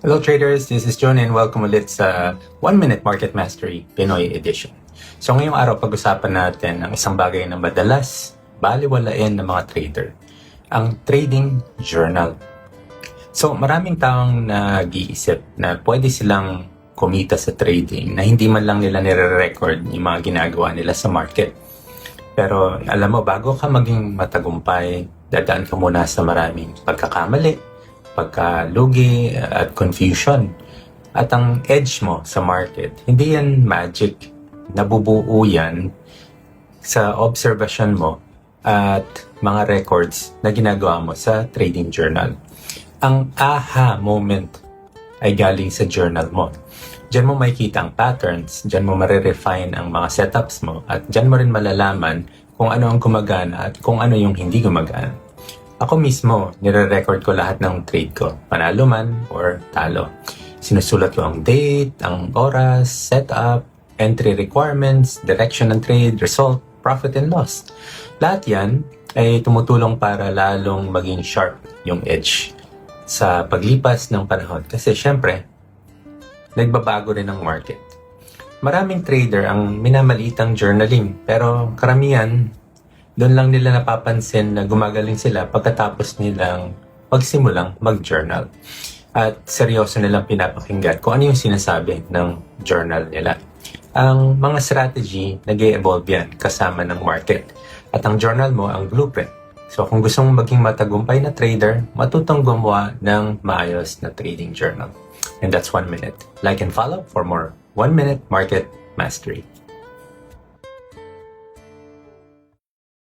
Hello traders, this is John and welcome ulit sa 1 Minute Market Mastery Pinoy Edition. So ngayong araw pag-usapan natin ang isang bagay na madalas baliwalain ng mga trader, ang trading journal. So maraming taong nag-iisip na pwede silang kumita sa trading na hindi man lang nila nire-record yung mga ginagawa nila sa market. Pero alam mo, bago ka maging matagumpay, dadaan ka muna sa maraming pagkakamali, pagkalugi at confusion. At ang edge mo sa market, hindi yan magic. Nabubuo yan sa observation mo at mga records na ginagawa mo sa trading journal. Ang aha moment ay galing sa journal mo. Diyan mo makikita ang patterns, diyan mo marirefine ang mga setups mo, at diyan mo rin malalaman kung ano ang gumagana at kung ano yung hindi gumagana. Ako mismo, nire-record ko lahat ng trade ko, panalo man or talo. Sinusulat ko ang date, ang oras, setup, entry requirements, direction ng trade, result, profit and loss. Lahat yan ay tumutulong para lalong maging sharp yung edge sa paglipas ng panahon. Kasi syempre, nagbabago rin ang market. Maraming trader ang minamalitang journaling pero karamihan doon lang nila napapansin na gumagaling sila pagkatapos nilang magsimulang mag-journal. At seryoso nilang pinapakinggan kung ano yung sinasabi ng journal nila. Ang mga strategy, nag evolve yan kasama ng market. At ang journal mo, ang blueprint. So kung gusto mong maging matagumpay na trader, matutong gumawa ng maayos na trading journal. And that's one minute. Like and follow for more one minute market mastery.